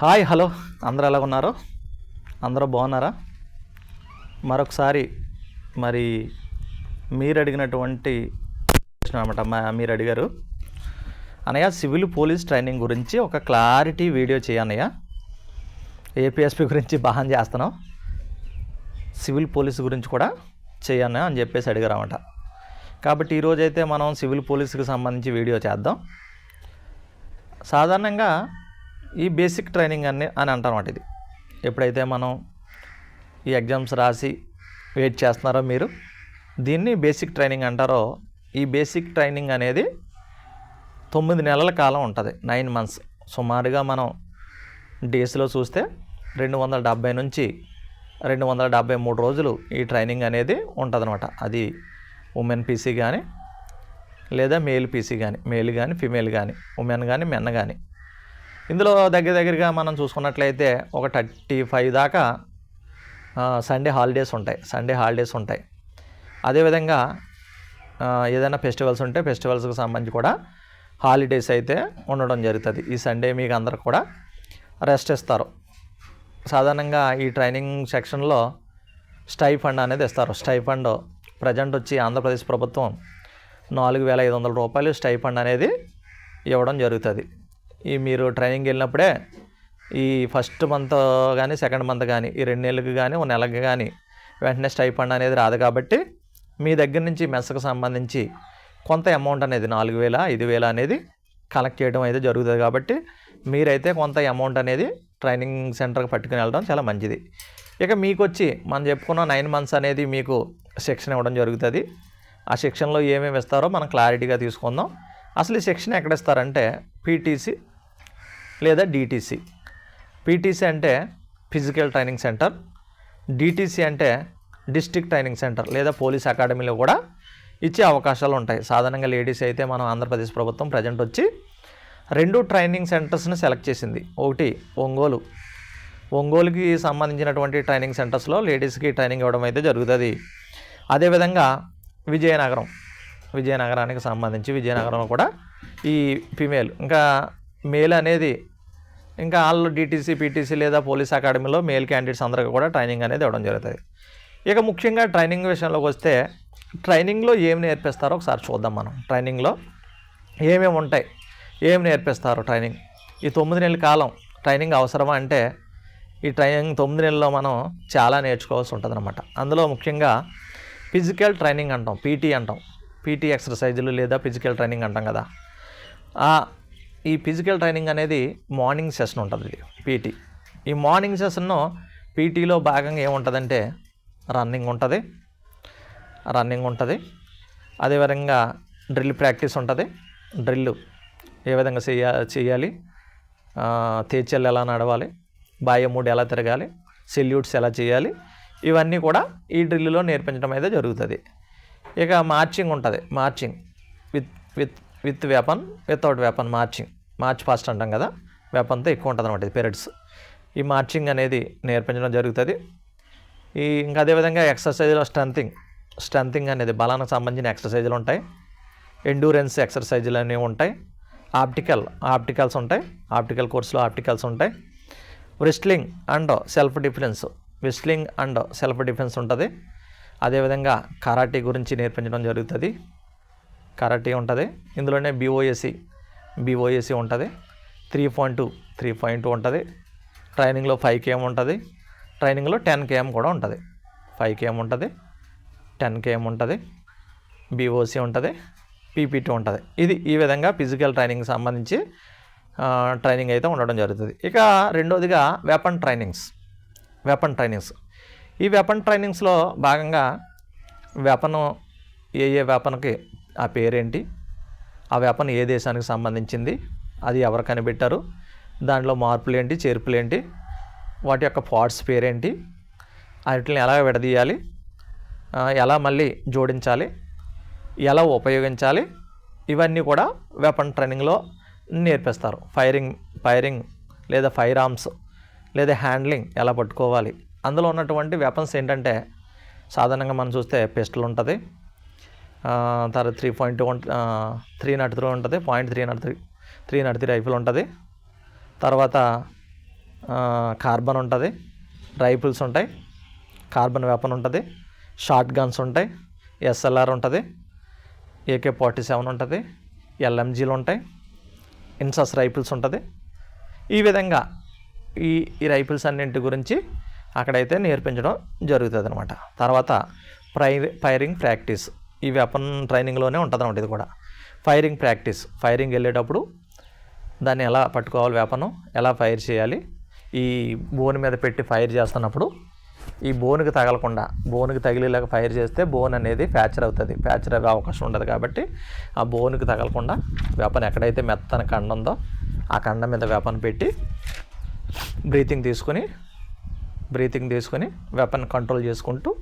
Hi hello. అందరూ ఎలా ఉన్నారు? అందరూ బాగున్నారా? మరొకసారి మరి మీరు అడిగినటువంటి ప్రశ్న అనమాట మా మీరు అడిగారు. అనయ్య సివిల్ పోలీస్ ట్రైనింగ్ గురించి ఒక క్లారిటీ వీడియో చేయనయ్య ఏపీఎస్పి గురించి బాగా చేస్తున్నాం సివిల్ పోలీస్ గురించి కూడా చేయను అని చెప్పేసి అడిగారన్నమాట కాబట్టి ఈరోజైతే మనం సివిల్ పోలీస్కి సంబంధించి వీడియో చేద్దాం. సాధారణంగా ఈ బేసిక్ ట్రైనింగ్ అని అని అంటారన్నమాట ఇది. ఎప్పుడైతే మనం ఈ ఎగ్జామ్స్ రాసి వెయిట్ చేస్తున్నారో మీరు దీన్ని బేసిక్ ట్రైనింగ్ అంటారో ఈ బేసిక్ ట్రైనింగ్ అనేది తొమ్మిది నెలల కాలం ఉంటుంది. నైన్ మంత్స్ సుమారుగా మనం డేస్లో చూస్తే రెండు వందల డెబ్బై నుంచి రెండు వందల డెబ్బై మూడు రోజులు ఈ ట్రైనింగ్ అనేది ఉంటుందన్నమాట అది ఉమెన్ పీసీ కానీ లేదా మేల్ పీసీ కానీ మేల్ కానీ ఫిమేల్ కానీ ఉమెన్ కానీ మెన్న కానీ ఇందులో దగ్గర దగ్గరగా మనం చూసుకున్నట్లయితే ఒక థర్టీ ఫైవ్ దాకా సండే హాలిడేస్ ఉంటాయి. సండే హాలిడేస్ ఉంటాయి. అదేవిధంగా ఏదైనా ఫెస్టివల్స్ ఉంటే ఫెస్టివల్స్కి సంబంధించి కూడా హాలిడేస్ అయితే ఉండడం జరుగుతుంది. ఈ సండే మీకు అందరు కూడా రెస్ట్ ఇస్తారు. సాధారణంగా ఈ ట్రైనింగ్ సెక్షన్లో స్టై ఫండ్ అనేది ఇస్తారు. స్టై ఫండ్ ప్రజెంట్ వచ్చి ఆంధ్రప్రదేశ్ ప్రభుత్వం నాలుగు వేల ఐదు వందల రూపాయలు స్టై ఫండ్ అనేది ఇవ్వడం జరుగుతుంది. ఈ మీరు ట్రైనింగ్ వెళ్ళినప్పుడే ఈ ఫస్ట్ మంత్ కానీ సెకండ్ మంత్ కానీ ఈ రెండు నెలలకు కానీ ఒక నెలకి కానీ వెంటనే స్టైఫండ్ అనేది రాదు కాబట్టి మీ దగ్గర నుంచి మెస్సకు సంబంధించి కొంత అమౌంట్ అనేది నాలుగు వేల ఐదు వేల అనేది కలెక్ట్ చేయడం అయితే జరుగుతుంది కాబట్టి మీరైతే కొంత అమౌంట్ అనేది ట్రైనింగ్ సెంటర్కి పట్టుకుని వెళ్ళడం చాలా మంచిది. ఇక మీకు వచ్చి మనం చెప్పుకున్న నైన్ మంత్స్ అనేది మీకు శిక్షణ ఇవ్వడం జరుగుతుంది. ఆ శిక్షణలో ఏమేమి ఇస్తారో మనం క్లారిటీగా తీసుకుందాం. అసలు ఈ శిక్షణ ఎక్కడ ఇస్తారంటే పీటీసీ లేదా డిటీసీ పీటీసీ అంటే ఫిజికల్ ట్రైనింగ్ సెంటర్ డిటీసీ అంటే డిస్టిక్ ట్రైనింగ్ సెంటర్ లేదా పోలీస్ అకాడమీలో కూడా ఇచ్చే అవకాశాలు ఉంటాయి. సాధారణంగా లేడీస్ అయితే మనం ఆంధ్రప్రదేశ్ ప్రభుత్వం ప్రజెంట్ వచ్చి రెండు ట్రైనింగ్ సెంటర్స్ని సెలెక్ట్ చేసింది. ఒకటి ఒంగోలు. ఒంగోలుకి సంబంధించినటువంటి ట్రైనింగ్ సెంటర్స్లో లేడీస్కి ట్రైనింగ్ ఇవ్వడం అయితే జరుగుతుంది. అదేవిధంగా విజయనగరం. విజయనగరానికి సంబంధించి విజయనగరంలో కూడా ఈ ఫిమేల్ ఇంకా మేల్ అనేది ఇంకా వాళ్ళు డిటీసీ పీటీసీ లేదా పోలీస్ అకాడమీలో మేల్ క్యాండిడేట్స్ అందరికీ కూడా ట్రైనింగ్ అనేది ఇవ్వడం జరుగుతుంది. ఇక ముఖ్యంగా ట్రైనింగ్ విషయంలోకి వస్తే ట్రైనింగ్లో ఏం నేర్పిస్తారో ఒకసారి చూద్దాం మనం. ట్రైనింగ్లో ఏమేమి ఉంటాయి? ఏం నేర్పిస్తారు ట్రైనింగ్? ఈ తొమ్మిది నెలల కాలం ట్రైనింగ్ అవసరమా అంటే ఈ ట్రైనింగ్ తొమ్మిది నెలల్లో మనం చాలా నేర్చుకోవాల్సి ఉంటుంది అనమాట అందులో ముఖ్యంగా ఫిజికల్ ట్రైనింగ్ అంటాం పీటీ అంటాం. పీటీ ఎక్సర్సైజులు లేదా ఫిజికల్ ట్రైనింగ్ అంటాం కదా. ఈ ఫిజికల్ ట్రైనింగ్ అనేది మార్నింగ్ సెషన్ ఉంటుంది ఇది పీటీ ఈ మార్నింగ్ సెషన్ను పీటీలో భాగంగా ఏముంటుందంటే రన్నింగ్ ఉంటుంది. రన్నింగ్ ఉంటుంది. అదేవిధంగా డ్రిల్ ప్రాక్టీస్ ఉంటుంది. డ్రిల్ ఏ విధంగా చేయ చేయాలి? ఆ, తేచల్ ఎలా నడవాలి? బాయమూడు ఎలా తిరగాలి? సెల్యూట్స్ ఎలా చేయాలి? ఇవన్నీ కూడా ఈ డ్రిల్లో నేర్పించడం అయితే జరుగుతుంది. ఇక మార్చింగ్ ఉంటుంది. Marching with with with weapon without weapon marching. March fast అంటాం కదా వెపన్తో ఎక్కువ ఉంటుంది అనమాట పీరియడ్స్. ఈ మార్చింగ్ అనేది నేర్పించడం జరుగుతుంది. ఈ ఇంకా అదేవిధంగా ఎక్సర్సైజ్లో స్ట్రెంతింగ్. స్ట్రెంతింగ్ అనేది బలానికి సంబంధించిన ఎక్సర్సైజులు ఉంటాయి. ఎండూరెన్స్ ఎక్సర్సైజులు అనేవి ఉంటాయి. ఆప్టికల్ ఆప్టికల్స్ ఉంటాయి. ఆప్టికల్ కోర్సులో ఆప్టికల్స్ ఉంటాయి. Wrestling and self defence. Whistling and self defence ఉంటుంది. అదేవిధంగా కరాటే గురించి నేర్పించడం జరుగుతుంది. కరాటే ఉంటుంది. ఇందులోనే బీఓఎస్సి బీఓఎస్సి ఉంటుంది. Three point two three point two ఉంటుంది. ట్రైనింగ్లో ఫైవ్ కేఎం ఉంటుంది. ట్రైనింగ్లో టెన్ కేఎం కూడా ఉంటుంది. ఫైవ్ కేఎం ఉంటుంది. టెన్ కేఎం ఉంటుంది. బీఓసి ఉంటుంది. పీపీటీ ఉంటుంది. ఇది ఈ విధంగా ఫిజికల్ ట్రైనింగ్ సంబంధించి ట్రైనింగ్ అయితే ఉండడం జరుగుతుంది. ఇక రెండోదిగా వెపన్ ట్రైనింగ్స్ వెపన్ ట్రైనింగ్స్ ఈ వెపన్ ట్రైనింగ్స్లో భాగంగా వెపన్ ఏ ఏ వెపన్కి ఆ పేరేంటి? ఆ వెపన్ ఏ దేశానికి సంబంధించింది? అది ఎవరు కనిపెట్టారు? దాంట్లో మార్పులు ఏంటి చేర్పులు ఏంటి వాటి యొక్క పార్ట్స్ పేరేంటి? వాటిని ఎలా విడదీయాలి? ఎలా మళ్ళీ జోడించాలి? ఎలా ఉపయోగించాలి? ఇవన్నీ కూడా వెపన్ ట్రైనింగ్లో నేర్పిస్తారు. ఫైరింగ్ ఫైరింగ్ లేదా ఫైర్ ఆర్మ్స్ లేదా హ్యాండ్లింగ్ ఎలా పట్టుకోవాలి? అందులో ఉన్నటువంటి వెపన్స్ ఏంటంటే సాధారణంగా మనం చూస్తే పిస్టల్ ఉంటుంది. తర్వాత three point one three not three ఉంటుంది point three not three three not three rifle ఉంటుంది. తర్వాత కార్బన్ ఉంటుంది రైఫిల్స్ ఉంటాయి కార్బన్ వెపన్ ఉంటుంది షార్ట్ గన్స్ ఉంటాయి ఎస్ఎల్ఆర్ ఉంటుంది ఏకే ఫార్టీ సెవెన్ ఉంటుంది ఎల్ఎంజీలు ఉంటాయి ఇన్సస్ రైఫిల్స్ ఉంటుంది. ఈ విధంగా ఈ ఈ రైఫిల్స్ అన్నింటి గురించి అక్కడైతే నేర్పించడం జరుగుతుంది అనమాట తర్వాత ప్రై ఫైరింగ్ ప్రాక్టీస్ ఈ వెపన్ ట్రైనింగ్లోనే ఉంటుంది అనమాట ఇది కూడా. ఫైరింగ్ ప్రాక్టీస్ ఫైరింగ్ వెళ్ళేటప్పుడు దాన్ని ఎలా పట్టుకోవాలి వేపను ఎలా ఫైర్ చేయాలి ఈ బోన్ మీద పెట్టి ఫైర్ చేస్తున్నప్పుడు ఈ బోన్కి తగలకుండా బోన్కి తగిలేలాగా ఫైర్ చేస్తే బోన్ అనేది ఫ్యాక్చర్ అవుతుంది. ఫ్యాక్చర్ అయ్యే అవకాశం ఉండదు కాబట్టి ఆ బోన్కి తగలకుండా వేపన్ ఎక్కడైతే మెత్తన కండ ఉందో ఆ కండ మీద వేపన్ పెట్టి బ్రీతింగ్ తీసుకొని బ్రీతింగ్ తీసుకొని వెపన్ కంట్రోల్ చేసుకుంటూ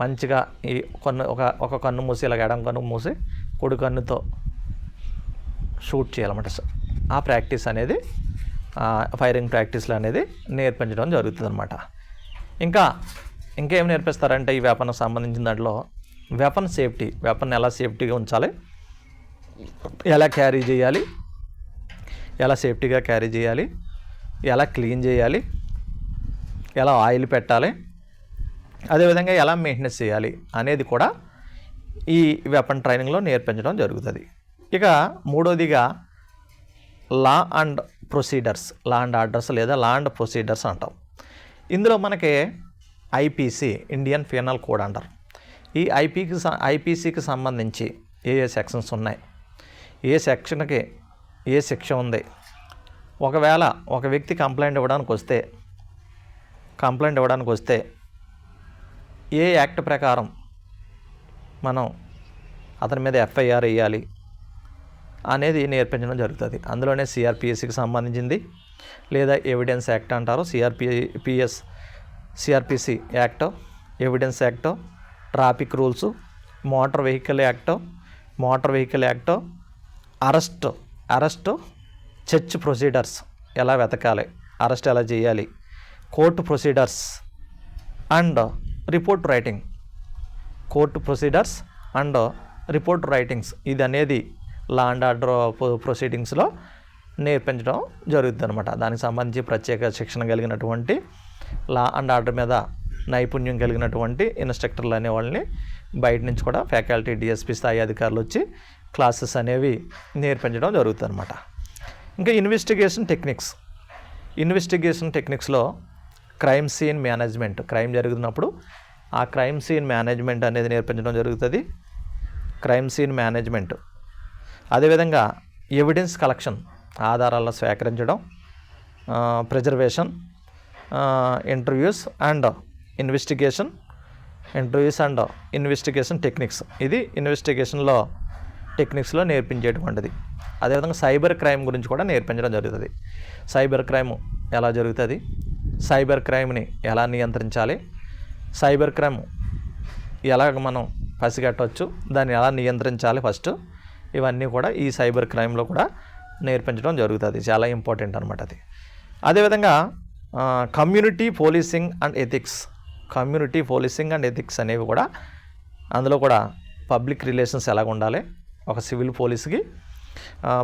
మంచిగా ఈ కన్ను ఒక ఒక కన్ను మూసి ఇలా ఎడం కన్ను మూసి కుడి కన్నుతో షూట్ చేయాలన్నమాట సార్. ఆ ప్రాక్టీస్ అనేది ఫైరింగ్ ప్రాక్టీస్లు అనేది నేర్పించడం జరుగుతుంది అనమాట ఇంకా ఇంకేం నేర్పిస్తారంటే ఈ వెపన్కి సంబంధించిన దాంట్లో వెపన్ సేఫ్టీ వెపన్ ఎలా సేఫ్టీగా ఉంచాలి ఎలా క్యారీ చేయాలి ఎలా సేఫ్టీగా క్యారీ చేయాలి ఎలా క్లీన్ చేయాలి ఎలా ఆయిల్ పెట్టాలి అదేవిధంగా ఎలా మెయింటెనెన్స్ చేయాలి అనేది కూడా ఈ వెపన్ ట్రైనింగ్లో నేర్పించడం జరుగుతుంది. ఇక మూడోదిగా law and procedures law and orders లేదా లా అండ్ ప్రొసీడర్స్ అంటాం. ఇందులో మనకి ఐపీసీ ఇండియన్ ఫినల్ కోడ్ అంటారు. ఈ ఐపీకి ఐపీసీకి సంబంధించి ఏ ఏ సెక్షన్స్ ఉన్నాయి? ఏ సెక్షన్కి ఏ శిక్ష ఉంది? ఒకవేళ ఒక వ్యక్తి కంప్లైంట్ ఇవ్వడానికి వస్తే కంప్లైంట్ ఇవ్వడానికి వస్తే ఏ యాక్ట్ ప్రకారం మనం అతని మీద ఎఫ్ఐఆర్ వేయాలి అనేది నేర్పించడం జరుగుతుంది. అందులోనే సిఆర్పిఎస్సికి సంబంధించింది లేదా ఎవిడెన్స్ యాక్ట్ అంటారు CRPPS CRPC act evidence act traffic rules motor vehicle act motor vehicle act arrest arrest search procedures ఎలా వెతకాలి అరెస్ట్ ఎలా చేయాలి court procedures and report writing court procedures and report writings ఇది అనేది లా అండ్ ఆర్డర్ ప్రొసీడింగ్స్లో నేర్పించడం జరుగుతుంది అనమాట దానికి సంబంధించి ప్రత్యేక శిక్షణ కలిగినటువంటి లా అండ్ ఆర్డర్ మీద నైపుణ్యం కలిగినటువంటి ఇన్స్ట్రక్టర్లు అనే వాళ్ళని బయట నుంచి కూడా ఫ్యాకల్టీ డిఎస్పీ స్థాయి అధికారులు వచ్చి క్లాసెస్ అనేవి నేర్పించడం జరుగుతుంది అనమాట ఇంకా ఇన్వెస్టిగేషన్ టెక్నిక్స్ ఇన్వెస్టిగేషన్ టెక్నిక్స్లో క్రైమ్ సీన్ మేనేజ్మెంట్ క్రైమ్ జరుగుతున్నప్పుడు ఆ క్రైమ్ సీన్ మేనేజ్మెంట్ అనేది నేర్పించడం జరుగుతుంది. Crime scene management. అదేవిధంగా ఎవిడెన్స్ కలెక్షన్ ఆధారాలను సేకరించడం preservation interviews and investigation interviews and investigation techniques. ఇది ఇన్వెస్టిగేషన్లో టెక్నిక్స్లో నేర్పించేటువంటిది. అదేవిధంగా సైబర్ క్రైమ్ గురించి కూడా నేర్పించడం జరుగుతుంది. సైబర్ క్రైమ్ ఎలా జరుగుతుంది? సైబర్ క్రైమ్ని ఎలా నియంత్రించాలి? సైబర్ క్రైమ్ ఎలాగ మనం పసిగట్టవచ్చు దాన్ని ఎలా నియంత్రించాలి ఫస్ట్? ఇవన్నీ కూడా ఈ సైబర్ క్రైమ్లో కూడా నేర్పించడం జరుగుతుంది. చాలా ఇంపార్టెంట్ అనమాట అది. అదేవిధంగా community policing and ethics. Community policing and ethics అనేవి కూడా అందులో కూడా పబ్లిక్ రిలేషన్స్ ఎలాగ ఉండాలి? ఒక సివిల్ పోలీస్కి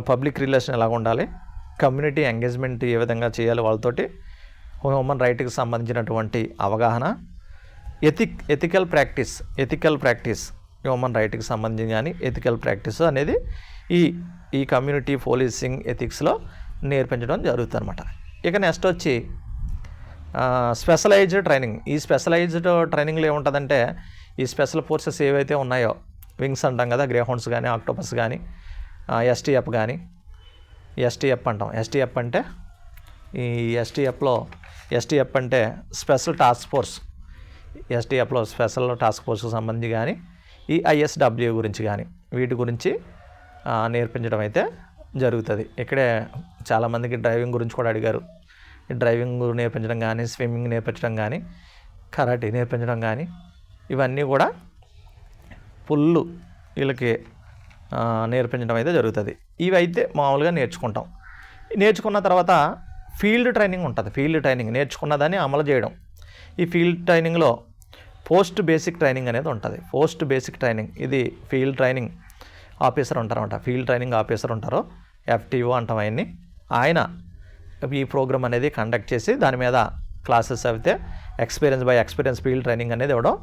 పబ్లిక్ రిలేషన్ ఎలాగ ఉండాలి? కమ్యూనిటీ ఎంగేజ్మెంట్ ఏ విధంగా చేయాలి వాళ్ళతోటి? హ్యూమన్ రైట్కి సంబంధించినటువంటి అవగాహన. Ethic ethical practice ethical practice human రైట్కి సంబంధించి కానీ ఎథికల్ ప్రాక్టీస్ అనేది ఈ ఈ కమ్యూనిటీ పోలీసింగ్ ఎథిక్స్లో నేర్పించడం జరుగుతుంది అనమాట ఇక నెక్స్ట్ వచ్చి స్పెషలైజ్డ్ ట్రైనింగ్. ఈ స్పెషలైజ్డ్ ట్రైనింగ్లో ఏముంటుందంటే ఈ స్పెషల్ ఫోర్సెస్ ఏవైతే ఉన్నాయో వింగ్స్ అంటాం కదా గ్రేహౌండ్స్ కానీ ఆక్టోపస్ కానీ ఎస్టీఎఫ్ కానీ ఎస్టీఎఫ్ అంటాం. ఎస్టీఎఫ్ అంటే ఈ ఎస్టీఎఫ్లో ఎస్టీఎఫ్ అంటే స్పెషల్ టాస్క్ ఫోర్స్. ఎస్టీఎఫ్లో స్పెషల్ టాస్క్ ఫోర్స్కి సంబంధించి కానీ ఈ ఐఎస్డబ్ల్యూ గురించి కానీ వీటి గురించి నేర్పించడం అయితే జరుగుతుంది. ఇక్కడే చాలామందికి డ్రైవింగ్ గురించి కూడా అడిగారు. డ్రైవింగ్ నేర్పించడం కానీ స్విమ్మింగ్ నేర్పించడం కానీ కరాటే నేర్పించడం కానీ ఇవన్నీ కూడా ఫుల్లు వీళ్ళకి నేర్పించడం అయితే జరుగుతుంది. ఇవి అయితే మామూలుగా నేర్చుకుంటాం. నేర్చుకున్న తర్వాత ఫీల్డ్ ట్రైనింగ్ ఉంటుంది. ఫీల్డ్ ట్రైనింగ్ నేర్చుకున్నదాన్ని అమలు చేయడం. ఈ ఫీల్డ్ ట్రైనింగ్లో పోస్ట్ బేసిక్ ట్రైనింగ్ అనేది ఉంటుంది. Post basic training. ఇది ఫీల్డ్ ట్రైనింగ్ ఆఫీసర్ ఉంటారన్నమాట ఫీల్డ్ ట్రైనింగ్ ఆఫీసర్ ఉంటారు. ఎఫ్టీఓ అంటాం ఆయన్ని. ఆయన ఈ ప్రోగ్రామ్ అనేది కండక్ట్ చేసి దాని మీద క్లాసెస్ అయితే experience by experience field training అనేది ఇవ్వడం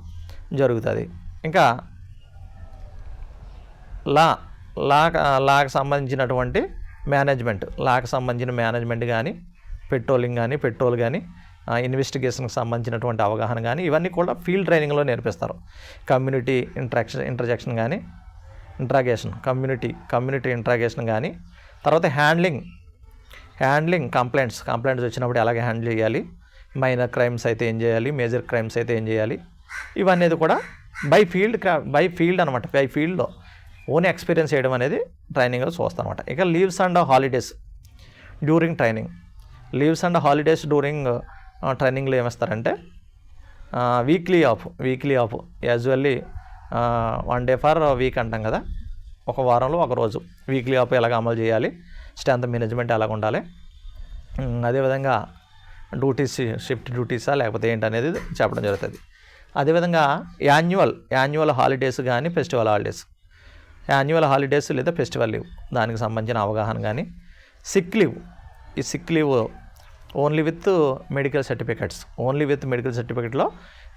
జరుగుతుంది. ఇంకా లా లా లాకు సంబంధించినటువంటి మేనేజ్మెంట్. లాకు సంబంధించిన మేనేజ్మెంట్ కానీ పెట్రోలింగ్ కానీ పెట్రోల్ కానీ ఇన్వెస్టిగేషన్కి సంబంధించినటువంటి అవగాహన కానీ ఇవన్నీ కూడా ఫీల్డ్ ట్రైనింగ్లో నేర్పిస్తారు. కమ్యూనిటీ ఇంట్రాక్షన్ ఇంటర్జెక్షన్ కానీ ఇంట్రాగేషన్ కమ్యూనిటీ కమ్యూనిటీ ఇంట్రాగేషన్ కానీ తర్వాత హ్యాండ్లింగ్ హ్యాండ్లింగ్ కంప్లైంట్స్ కంప్లైంట్స్ వచ్చినప్పుడు ఎలాగే హ్యాండిల్ చేయాలి మైనర్ క్రైమ్స్ అయితే ఏం చేయాలి మేజర్ క్రైమ్స్ అయితే ఏం చేయాలి ఇవన్నీ కూడా బై ఫీల్డ్ క్రా బై ఫీల్డ్ అనమాట బై ఫీల్డ్లో ఓన్ ఎక్స్పీరియన్స్ చేయడం అనేది ట్రైనింగ్లో చూస్తాను అనమాట ఇక leaves and holidays during training leaves and holidays during ట్రైనింగ్లో ఏమిస్తారంటే weekly off weekly off usually one day for week అంటాం కదా. ఒక వారంలో ఒక రోజు. వీక్లీ ఆఫ్ ఎలాగ అమలు చేయాలి స్ట్రెంత్ మేనేజ్మెంట్ ఎలాగ ఉండాలి అదేవిధంగా డ్యూటీస్ షిఫ్ట్ డ్యూటీసా లేకపోతే ఏంటనేది చెప్పడం జరుగుతుంది. అదేవిధంగా యాన్యువల్ యాన్యువల్ హాలిడేస్ కానీ ఫెస్టివల్ హాలిడేస్. యాన్యువల్ హాలిడేస్ లేదా ఫెస్టివల్ లీవ్ దానికి సంబంధించిన అవగాహన కానీ సిక్ లీవ్. ఈ sick leave only with medical certificates. Only with medical సర్టిఫికెట్లో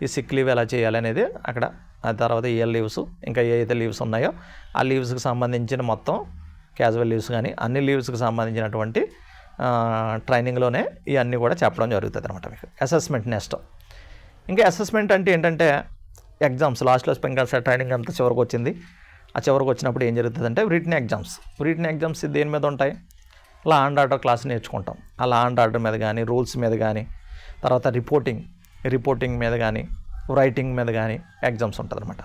ఈ సిక్ లీవ్ ఎలా చేయాలి అనేది అక్కడ ఆ తర్వాత ఏ లీవ్స్ ఇంకా ఏ అయితే లీవ్స్ ఉన్నాయో ఆ లీవ్స్కి సంబంధించిన మొత్తం క్యాజువల్ లీవ్స్ కానీ అన్ని లీవ్స్కి సంబంధించినటువంటి ట్రైనింగ్లోనే ఇవన్నీ కూడా చెప్పడం జరుగుతుంది అనమాట మీకు. Assessment next. ఇంకా అసెస్మెంట్ అంటే ఏంటంటే ఎగ్జామ్స్. లాస్ట్లో స్ప్రింకల్ ట్రైనింగ్ అంతా చివరికి వచ్చింది. ఆ చివరికి వచ్చినప్పుడు ఏం జరుగుతుందంటే రిటర్న్ ఎగ్జామ్స్. రిటర్న్ ఎగ్జామ్స్ దేని మీద ఉంటాయి? లా అండ్ ఆర్డర్ క్లాస్ నేర్చుకుంటాం. ఆ లా అండ్ ఆర్డర్ మీద కానీ రూల్స్ మీద కానీ తర్వాత రిపోర్టింగ్ రిపోర్టింగ్ మీద కానీ రైటింగ్ మీద కానీ ఎగ్జామ్స్ ఉంటుంది అనమాట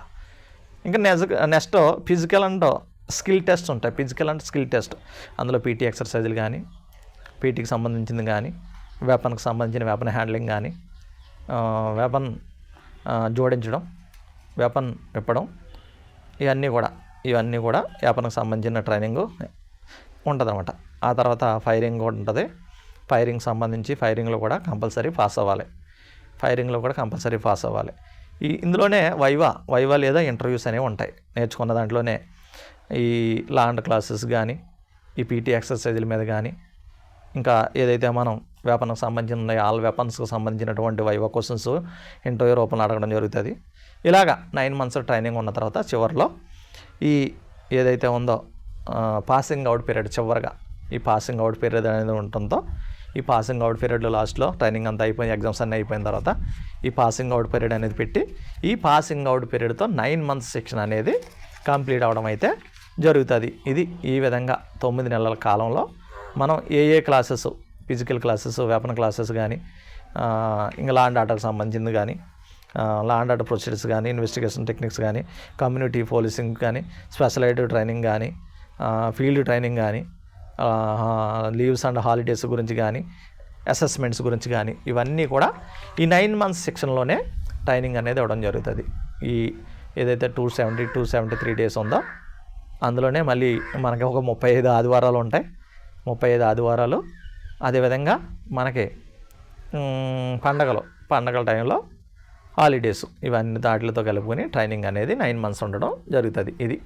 ఇంకా next next physical and skill test ఉంటాయి. Physical and skill test. అందులో పీటీ ఎక్సర్సైజులు కానీ పీటీకి సంబంధించింది కానీ వెపన్కి సంబంధించిన వెపన్ హ్యాండ్లింగ్ కానీ వెపన్ జోడించడం వెపన్ విప్పడం ఇవన్నీ కూడా ఇవన్నీ కూడా వెపన్కి సంబంధించిన ట్రైనింగ్ ఉంటుందన్నమాట. ఆ తర్వాత ఫైరింగ్ కూడా ఉంటుంది. ఫైరింగ్ సంబంధించి ఫైరింగ్లో కూడా కంపల్సరీ పాస్ అవ్వాలి. ఫైరింగ్లో కూడా కంపల్సరీ పాస్ అవ్వాలి. ఈ ఇందులోనే వైవా వైవా లేదా ఇంటర్వ్యూస్ అనేవి ఉంటాయి. నేర్చుకున్న దాంట్లోనే ఈ లాండ్ క్లాసెస్ కానీ ఈ పీటీ ఎక్సర్సైజుల మీద కానీ ఇంకా ఏదైతే మనం వెపన్కి సంబంధించిన ఉన్నాయో ఆల్ వెపన్స్కి సంబంధించినటువంటి వైవా క్వశ్చన్స్ ఇంటర్వ్యూ రూపంలో అడగడం జరుగుతుంది. ఇలాగా నైన్ మంత్స్ ట్రైనింగ్ ఉన్న తర్వాత చివరిలో ఈ ఏదైతే ఉందో పాసింగ్ అవుట్ పీరియడ్ చివరిగా ఈ పాసింగ్ అవుట్ పీరియడ్ అనేది ఉంటుందో ఈ పాసింగ్ అవుట్ పీరియడ్లో లాస్ట్లో ట్రైనింగ్ అంతా అయిపోయి ఎగ్జామ్స్ అన్నీ అయిపోయిన తర్వాత ఈ పాసింగ్ అవుట్ పీరియడ్ అనేది పెట్టి ఈ పాసింగ్ అవుట్ పీరియడ్తో నైన్ మంత్స్ శిక్షణ అనేది కంప్లీట్ అవడం అయితే జరుగుతుంది. ఇది ఈ విధంగా తొమ్మిది నెలల కాలంలో మనం ఏ ఏ classes physical classes weapon classes కానీ ఇంకా లాండ్ ఆర్డర్కి సంబంధించింది కానీ లా అండ్ ఆర్డర్ ప్రొసీజర్స్ కానీ ఇన్వెస్టిగేషన్ టెక్నిక్స్ కానీ కమ్యూనిటీ పోలీసింగ్ కానీ స్పెషలైజ్డ్ ట్రైనింగ్ కానీ ఫీల్డ్ ట్రైనింగ్ కానీ లీవ్స్ అండ్ హాలిడేస్ గురించి కానీ అసెస్మెంట్స్ గురించి కానీ ఇవన్నీ కూడా ఈ నైన్ మంత్స్ సెక్షన్లోనే ట్రైనింగ్ అనేది ఇవ్వడం జరుగుతుంది. ఈ ఏదైతే two seventy two seventy three days ఉందో అందులోనే మళ్ళీ మనకి ఒక ముప్పై ఐదు ఆదివారాలు ఉంటాయి. ముప్పై ఐదు ఆదివారాలు. అదేవిధంగా మనకి పండగలు పండగల టైంలో హాలిడేస్ ఇవన్నీ దాటిలతో కలుపుకొని ట్రైనింగ్ అనేది నైన్ మంత్స్ ఉండడం జరుగుతుంది. ఇది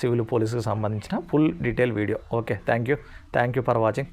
సివిల్ పోలీసుకు సంబంధించిన full detail video. Okay thank you. Thank you for watching.